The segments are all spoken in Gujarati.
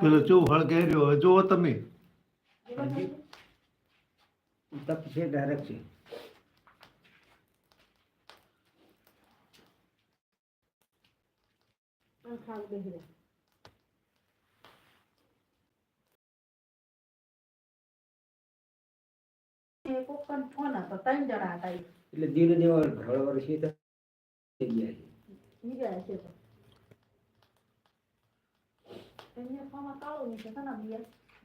પેલો જો ફળ કહી રહ્યો હવે જુઓ તમે. તપ છે ડાયરેક્ટ છે. એટલે ધીરે ધીરે હળવળ છે. તો થઈ ગયા છે ઈ ગયા છે તો. એમને ફોનમાં કાળું નીકળે છે ને બે.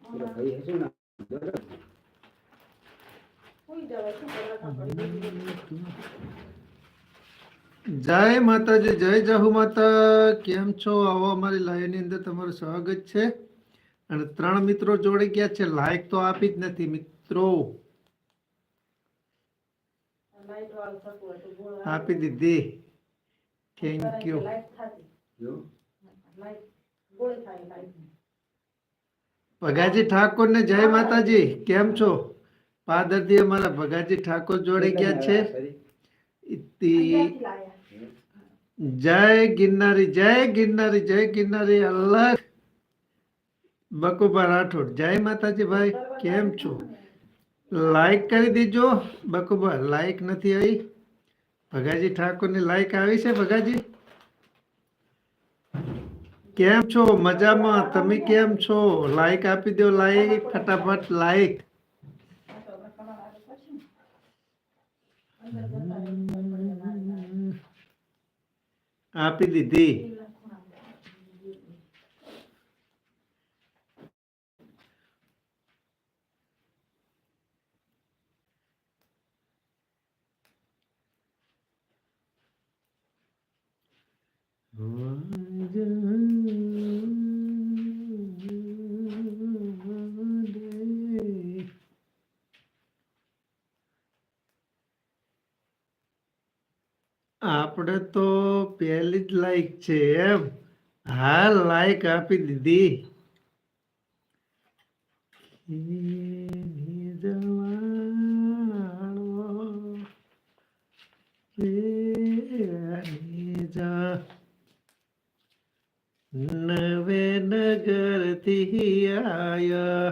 એટલે ભાઈ હશે ને બરાબર. સુઈ જવાય, શું કરવા કાપડ બધું. જય માતાજી જય જાહુ માતા. કેમ છો? આવો અમારી લાઈવની અંદર તમારું સ્વાગત છે. અને ત્રણ મિત્રો જોડે ગયા છે. લાઈક તો આપી જ નથી મિત્રો. આપી દીધી. થેન્ક યુ ભગાજી ઠાકોર ને જય માતાજી કેમ છો? પાદરથી અમારા ભગાજી ઠાકોર જોડે ગયા છે? જય ગિરનારી જય ગિરનારી જય ગિરનારી અલગ બકુબા રાઠોડ જય માતાજી ભાઈ કેમ છો? લાઈક કરી દીજો. બકુબા લાઈક નથી આવી. ભગાજી ઠાકોરની લાઈક આવી છે ભગાજી? કેમ છો? મજામાં. તમે કેમ છો? લાઈક આપી દો લાઈક ફટાફટ લાઈક આપી દીધી. આપણે તો પહેલી જ લાઈક છે એમ હા લાઈક આપી દીધી ખીલી જવાળો રે જા નવે નગરથી આયા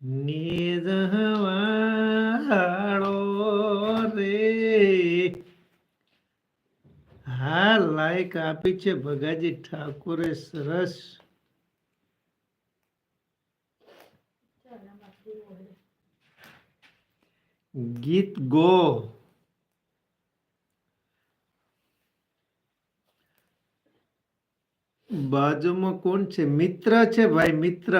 નિજવાળો રે હા લાઈક આપી છે ભગાજી ઠાકોરે સરસ. ગીત ગો. બાજુમાં કોણ છે? મિત્ર છે ભાઈ, મિત્ર.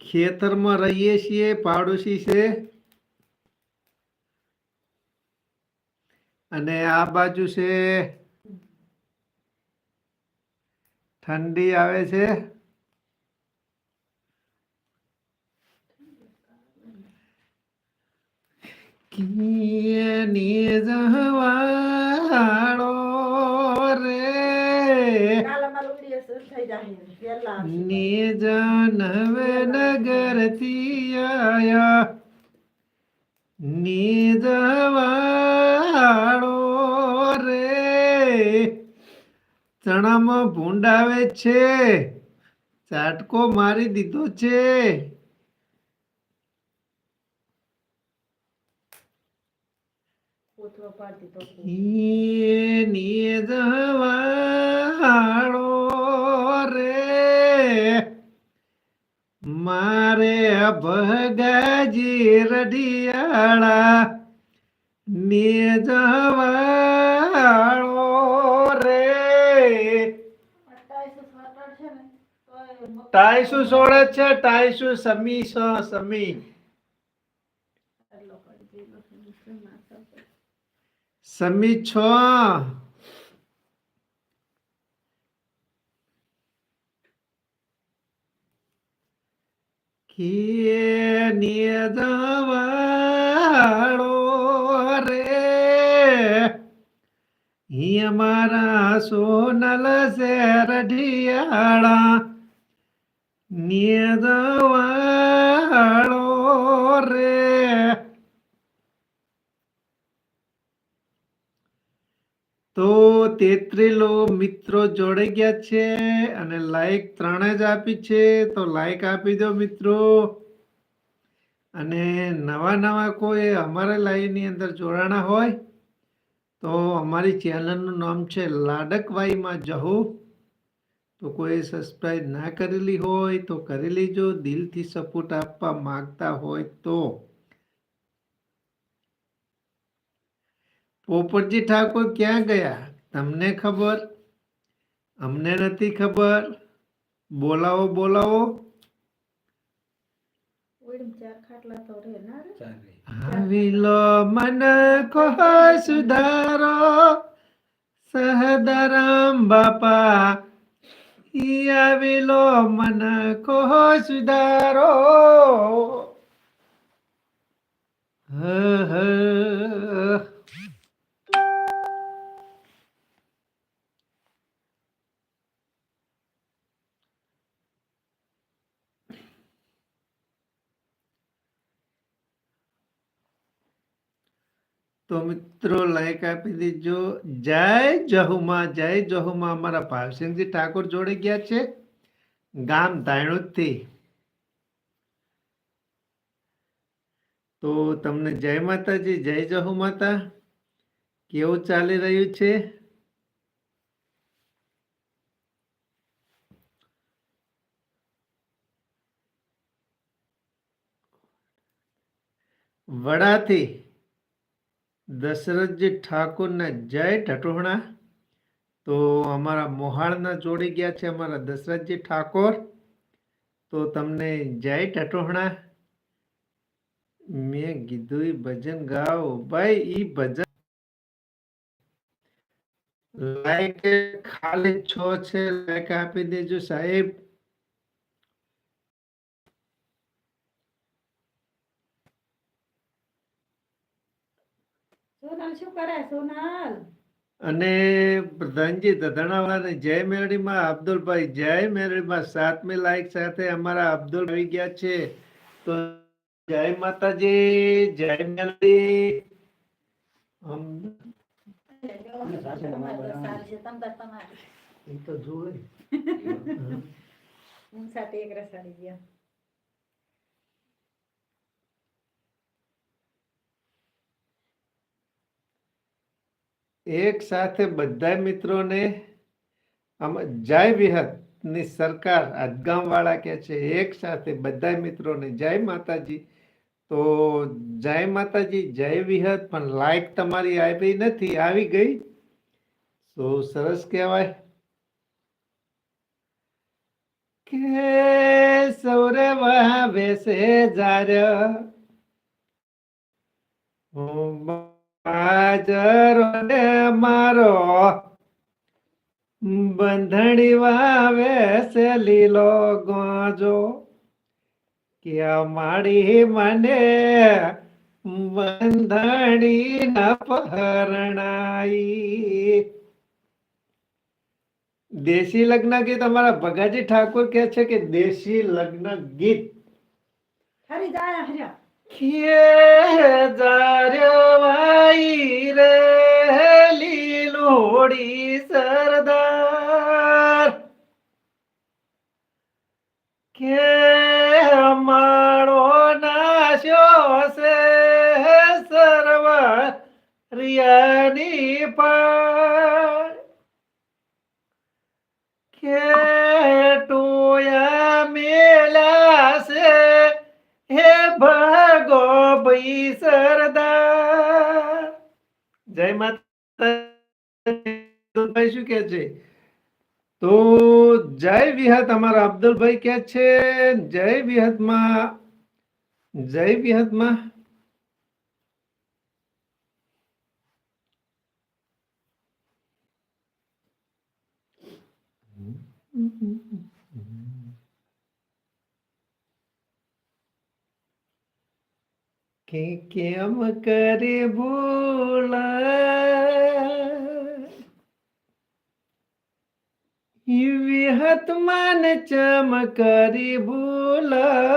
ખેતરમાં રહીએ છીએ, પાડોશી છે. અને આ બાજુ છે, ઠંડી આવે છે. કિયની જવાળો રે. કાલ નગર નગરથી આયા. નિજ ચણામાં ભૂંડાવે છે. ચાટકો મારી દીધો છે. રે. મારે ભગાજી રઢિયાળા. નિજ વાળો રે અઠ્ઠાવીસો સ્વેટર છે ને તોય મગ- ટાઈસુ સોળે છે, ટાઈસુ સમી સ, સમી. સમી છ. કે નિયદવાળો રે. ઈ અમારા સોનલ શેર ઢિયાળા. નિયદવાળો રે તો તેત્રીલો મિત્રો જોડાઈ ગયા છે અને લાઈક ત્રણે જ આપી છે. તો લાઈક આપી દો મિત્રો. અને નવા નવા કોઈ અમારા લાઈવની અંદર જોડાણા હોય, તો અમારી ચેનલનું નામ છે લાડકવાઈમાં જહુ. તો કોઈ સબસ્ક્રાઈબ ના કરેલી હોય તો કરી લેજો દિલથી સપોર્ટ આપવા માંગતા હોય તો પોપટજી ઠાકોર ક્યાં ગયા તમને ખબર અમને નથી ખબર બોલાવો બોલાવો ઓઈડમ ચાર ખાટલા તો રે ના રે ચાલે આવિલો મન કહો સુધારો સહદારામ બાપા ઈ આવિલો મન કહો સુધારો હ હ તો મિત્રો લાઈક આપી દીજો. જય જહુમાં જય જહુમાં. અમારા ભાવસિંહજી ઠાકોર જોડે ગયા છે. ગામ ધાણોદથી તો તમને જય માતાજી, જય જહુ માતા. કેવું ચાલી રહ્યું છે? વડાથી. દશરથજી ઠાકોરના જય ઢટોહણા તો અમારા મોહાળના જોડી ગયા છે અમારા દશરથજી ઠાકોર. તો તમને જય ઢટોહણા મેં કીધું એ ભજન ગાઓ. ભાઈ, ઈ ભજન લાઈક ખાલી છ છે લાઈક આપી દેજો સાહેબ. સોનલ શું કરે સોનલ? અને પ્રધાનજી દધણાવાળાને જય મેરડીમાં અબ્દુલભાઈ જય મેરડીમાં. સાતમી લાઈક સાથે અમારા અબ્દુલ આવી ગયા છે. તો જય માતાજી જય મેરડી. તો જોવે. સાથે એક રસાડી ગયા. એક સાથે બધા મિત્રોને આમાં જય વિહતની સરકાર આજગામ વાળા કે છે, એક સાથે બધા મિત્રોને જય માતાજી. તો જય માતાજી, જય વિહત, પણ લાઈક તમારી આવી નથી, આવી ગઈ? તો સરસ કહેવાય. કે સૌરે વહા બેસે જાર. બાજરો ને મારો બંધણી વાવે છે લીલો ગોજો. કે માડી મને બંધણી ના પરણાઈ દેશી લગ્ન ગીત અમારા ભગાજી ઠાકોર કે છે કે દેશી લગ્ન ગીત. હરી જાય હર્યા ખેજારવાઈ રે લીલોડી સરદાર. કે માળો નાશ્યો છે સર્વ રિયાની પાર. ભાઈ સરદાર. જય માતા શું કે છે? તો જય વિહત અમારા અબ્દુલભાઈ કે છે, જય વિહતમાં જય વિહતમાં કે કેમ કરે ભૂલા? વિહતમાન ચમ કરી ભૂલાય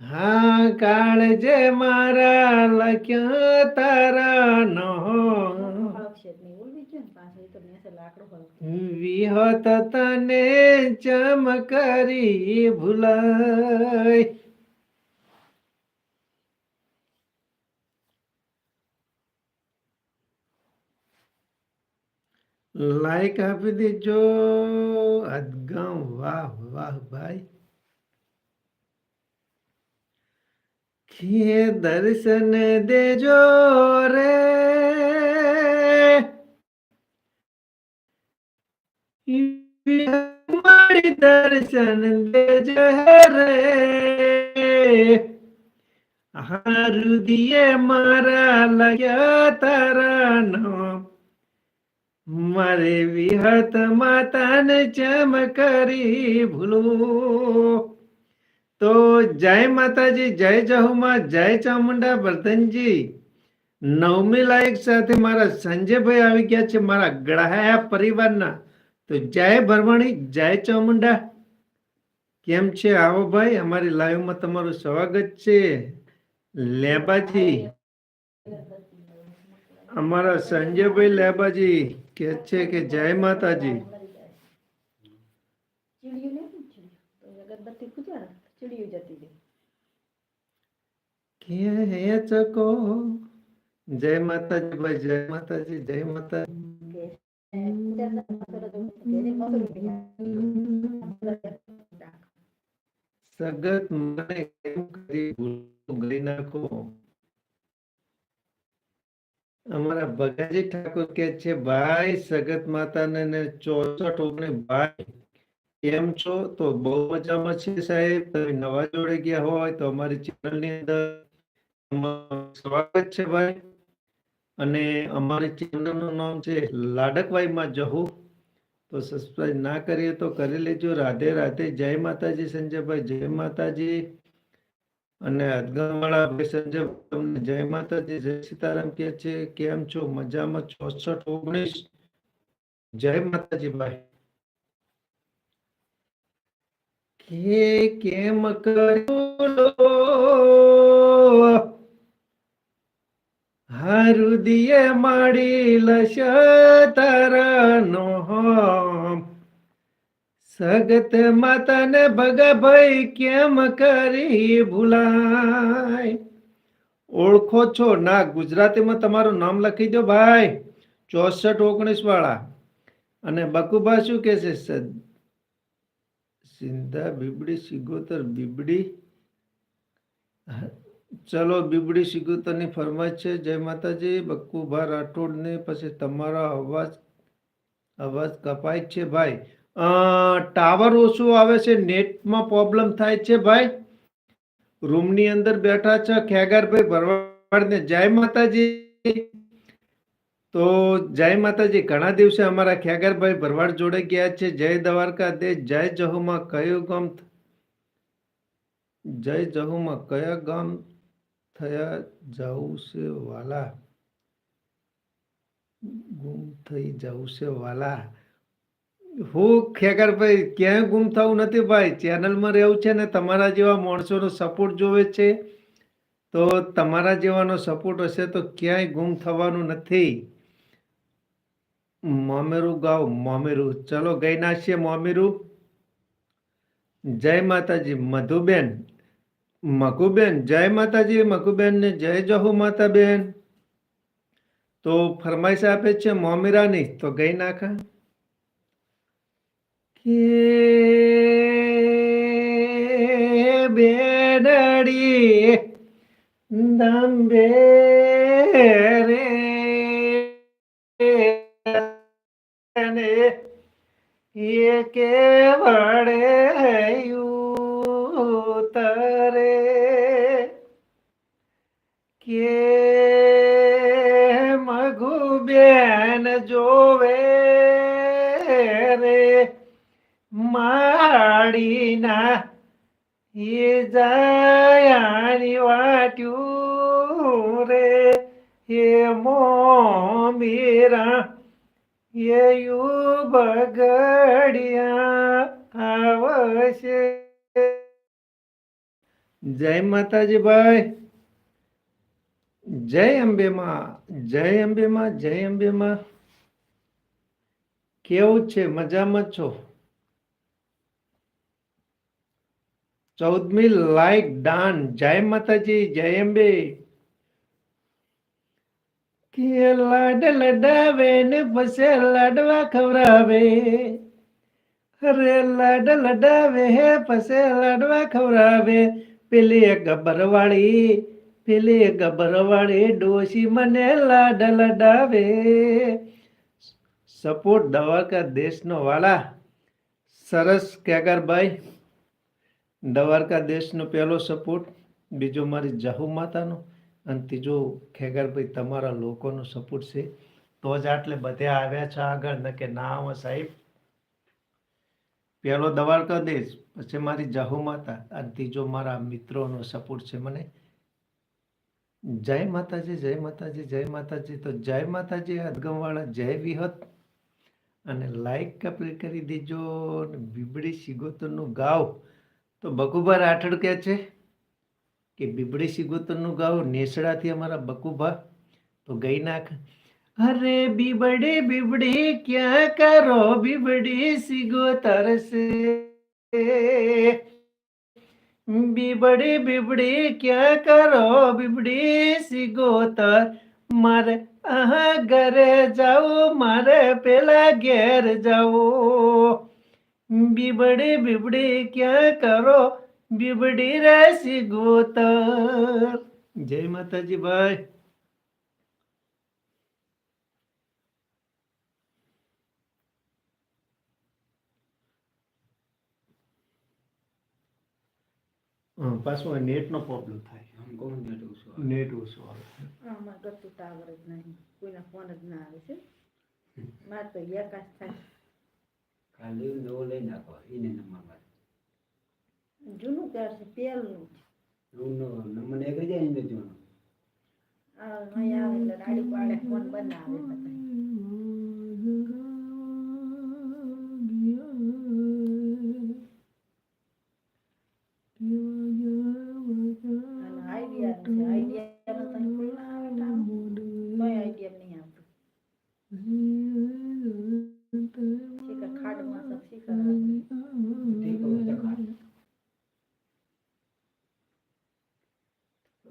હા કાળજે મારા લખ્યા તારા નો હળગશે જ નહીં. ઓલવી ગયું ને પાછું. એ તો મેસે લાકડું હળગતું. વિહત તને ચમ કરી ભૂલાય. લાઈક આપી દેજો. અદગમ, વાહ વાહ, ભાઈ. ખીએ દર્શન દેજો રે. મારી દર્શન દેજો મારા લગ્યા તારા મારે વિહત માતાને ચમ કરી ભૂલું. તો જય માતાજી, જય જહુમાં, જય ચામુંડા વર્ધનજી. નવમી લાયક સાથે મારા સંજયભાઈ આવી ગયા છે, મારા ગળાયા પરિવારના. તો જય ભરવાણી જય ચામુંડા. કેમ છે આવો ભાઈ? અમારી લાઈવમાં તમારું સ્વાગત છે. લેબાજી. અમારા સંજયભાઈ લેબાજી કે છે કે જય માતાજી. જય માતાજી ભાઈ જય માતાજી જય માતાજી. સગત મને કેમ કરી ભૂલું ગઈ નાખો અમારા ભગાજી ઠાકોર કે છે, ભાઈ, સગત માતાને ને ચોસઠ ઓગણી ભાઈ. કેમ છો? તો બહુ મજામાં છે સાહેબ. તમે નવા જોડે ગયા હોય તો અમારી ચેનલની અંદર સ્વાગત છે ભાઈ. અને અમારી ચેનલનું નામ છે લાડકવાઈમાં જહુ. તો સબસ્ક્રાઈબ ના કરીએ તો કરી લેજો. રાધે રાધે. જય માતાજી સંજયભાઈ. જય માતાજી. અને અદગમવાળા ભાઈ સંજય તમને જય માતાજી. જય સીતારામ કે છે, કેમ છો? મજામાં ચોસઠ ઓગણીસ. જય માતાજી ભાઈ. કે કેમ કર્યું માડી લશ તારાનો સગત માતાને ભગાભાઈ, કેમ કરી ભૂલાય? ઓળખો છો ના, ગુજરાતીમાં તમારું નામ લખી દો ભાઈ. ચોસઠ ઓગણીસ વાળા. અને બકુબા શું કે છે? સિંધા, બીબડી, સિગોતર, બીબડી. ચલો, બીબડી સિગુતરની ફરમાઈશ છે. જય માતાજી બક્કુભા રાઠોડ ને પછી તમારો અવાજ અવાજ કપાય છે ભાઈ. ટાવર ઓછું આવે છે, નેટમાં પ્રોબ્લેમ થાય છે ભાઈ. રૂમની અંદર બેઠા છે ખેગારભાઈ ભરવાડને. જય માતાજી. તો જય માતાજી, ઘણા દિવસે અમારા ખેગારભાઈ ભરવાડ જોડે ગયા છે. જય દ્વારકા દે જય જહુમાં કયું ગામ, જય જહુમાં કયા ગામ થયા જવું છે વાલા. ગુમ થઈ જવું છે વાલા. હું ખેગરભાઈ ક્યાંય ગુમ થવું નથી ભાઈ. ચેનલમાં રહેવું છે ને તમારા જેવા માણસોનો સપોર્ટ જોવે છે. તો તમારા જેવાનો સપોર્ટ હશે તો ક્યાંય ગુમ થવાનું નથી. મોમેરું ગાવ, મોમેરું. ચલો ગઈ નાખીએ મોમેરું. જય માતાજી, મધુબેન. મકુબેન જય માતાજી મકુબેન ને જય જહુ માતા બેન તો ફરમાઈશ આપે છે મોમીરાની તો ગઈ નાખા કે બેડડી દંબે રે ને એ કે માડીના એ જાયાની વાટ્યું રે. એ મો મીરા એ યુ બગડિયા આવશે. જય માતાજી ભાઈ. જય અંબે માં જય અંબે માં જય અંબે માં કેવું છે? મજામાં છો? ચૌદમી લાઈક દાન. જય માતાજી, જય અંબે. કે લાડ લડાવે ને પછી લાડવા ખવડાવે. અરે લાડ લડાવે હે પછી લાડવા ખવડાવે. પેલી એક ગબ્બરવાળી પેલી એક ગબ્બરવાળી ડોશી મને લાડ લડાવે. સપોર્ટ દ્વારકા દેશનો વાળા. સરસ કેગરભાઈ દ્વારકા દેશનો પહેલો સપોર્ટ, બીજો મારી જાહુ માતાનો અને ત્રીજો ખેગરભાઈ તમારા લોકોનો સપોર્ટ છે. તો જ આટલે બધા આવ્યા છે આગળ, ન કે ના આવો સાહેબ. પહેલો દ્વારકા દેશ, પછી મારી જાહુ માતા અને ત્રીજો મારા મિત્રોનો સપોર્ટ છે મને. જય માતાજી જય માતાજી જય માતાજી. તો જય માતાજી અદગમવાળા જય વિહત. અને લાઈક કપલી કરી દેજો બીબડી સિગોતરનું ગાવ. તો બકુભા રાઠોડ કહે છે કે બીબડી સિગોતરનું ગાવ નેસડાથી અમારા બકુભા. તો ગઈ નાખ. અરે બીબડી બીબડી, ક્યાં કરો બીબડી સિગોતર સે બીબડી બીબડી, ક્યાં કરો બીબડી સિગોતર? મારે આહા ઘરે જાઓ મારે પેલા ઘેર જાવું બીબડી બીબડી ક્યાં કરો બીબડી રાશી સિગોતર જય માતાજી ભાઈ પાછું આ નેટનો પ્રોબ્લેમ થાય. આમ કોણ નેટ ઓછું આવે? નેટ ઓછું આવે. આમાં ગતું ટાવર જ નહીં. કોઈના ફોન જ ના આવે છે? મારે તો એકાશ થાય. ખાલી નવો લઈ નાખો એને નંબર જૂનું ક્યાં છે પહેલું જ. નવો નંબર નીકળી જાય એને જોવાનો આ આવે એટલે રાડી પાડે ફોન બનાવે બધા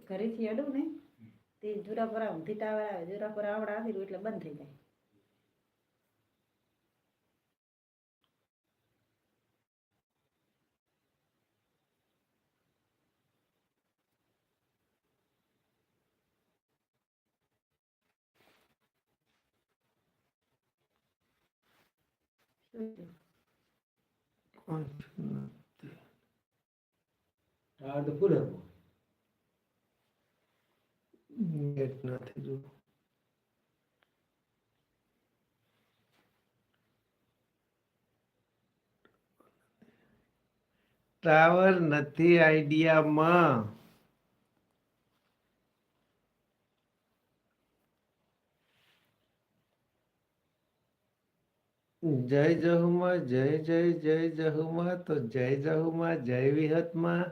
ઘરેથી અડું ને તે જુરાપુરા ઊંધી ટાવર આવે જુરાપુરા આવડા આવી રહ્યું એટલે બંધ થઈ જાય. આ? તો ફૂલ હતો નેટ નથી જો ટાવર નથી આઈડિયામાં જય જહુમાં જય જય જય જહુમાં તો જય જહુમાં જય વિહતમાં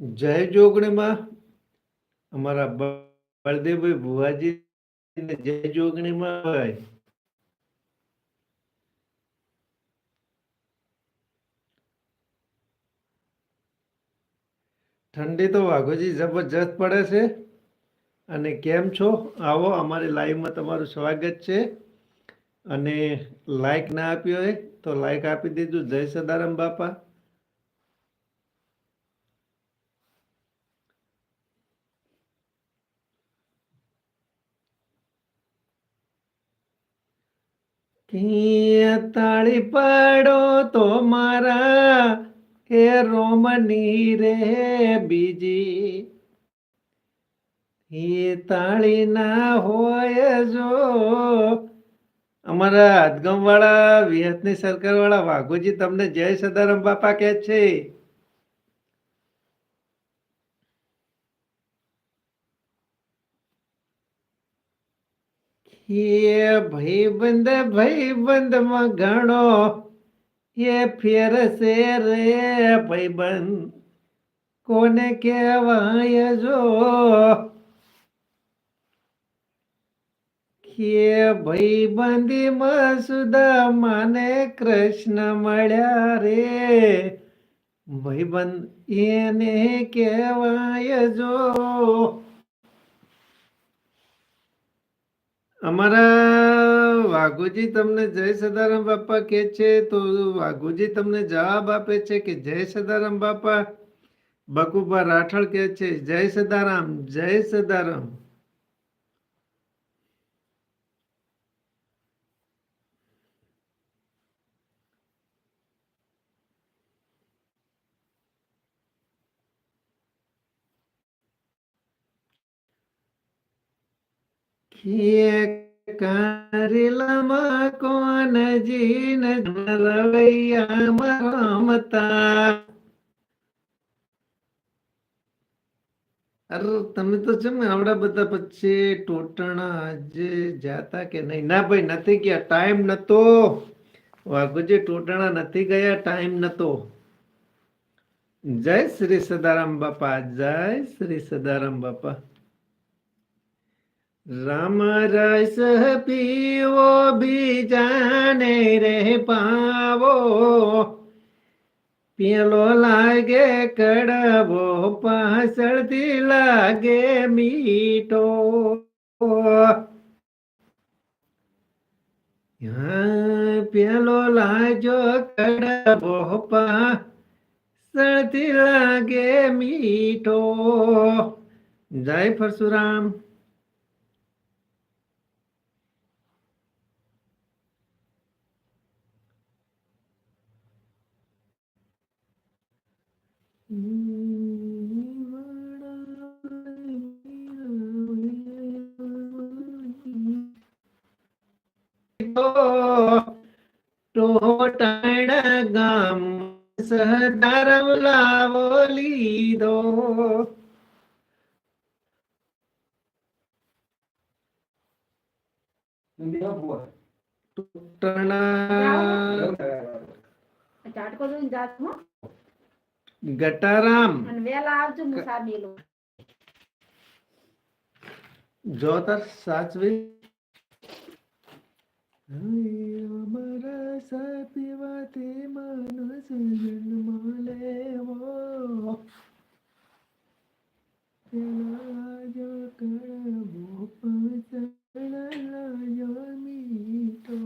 જય જોગણીમાં. અમારા બળદેવભાઈ ભુવાજી જય જોગણીમાં ભાઈ. ઠંડી તો વાઘોજી જબરજસ્ત પડે છે. અને કેમ છો? આવો, અમારી લાઈવમાં તમારું સ્વાગત છે. અને લાઈક ના આપી હોય તો લાઈક આપી દેજો. જય સદારામ બાપા. તાળી પાડો તો મારા એ રોમની રે બીજી. એ તાળી ના હોય જો અમારા હાથગામ વાળા વિહતની સરકાર વાળા વાઘોજી તમને જય સદારામ બાપા કે છે. એ ભાઈબંધ, ભાઈબંધમાં ઘણો એ ફેર છે રે ભાઈબંધ. કોને કહેવાય જો? કે ભાઈબંધીમાં મને કૃષ્ણ મળ્યા રે. ભાઈબંધ, એને કહેવાય જો? અમારા વાઘુજી તમને જય સદારામ બાપા કે છે તો વાઘુજી તમને જવાબ આપે છે કે જય સદારામ બાપા. બકુભા રાઠળ કે છે, જય સદારામ જય સદારામ. કે કારેલામાં કોણ જીન રવૈયામાં રમતા અરે તમે તો છે ને આવડા બધા પછી ટોટણા આજે જાતા કે નહીં ના ભાઈ નથી ગયા ટાઈમ નતો વાઘુજી ટોટણા નથી ગયા ટાઈમ નતો જય શ્રી સદારામ બાપા જય શ્રી સદારામ બાપા રામ રસ પીવો, બીજાને રે પાવો. પેલો લાગે, કડવો, પાછળથી લાગે મીઠો. પેલો લાજો કડવો, પાછળથી લાગે મીઠો. જય પરશુરામ. ટોટાણા ગામ સહદારમ લાવો લીધો ટોટાણા ઝાટકો જોઈને જાત હો ગટારામ અને વેલા આવજો હું સાબેલો જો તાર સાચવી અમારા સા પીવા તે માણસ જન્મ લેવો પેલા જો કરવો પસણ લાયો મીઠો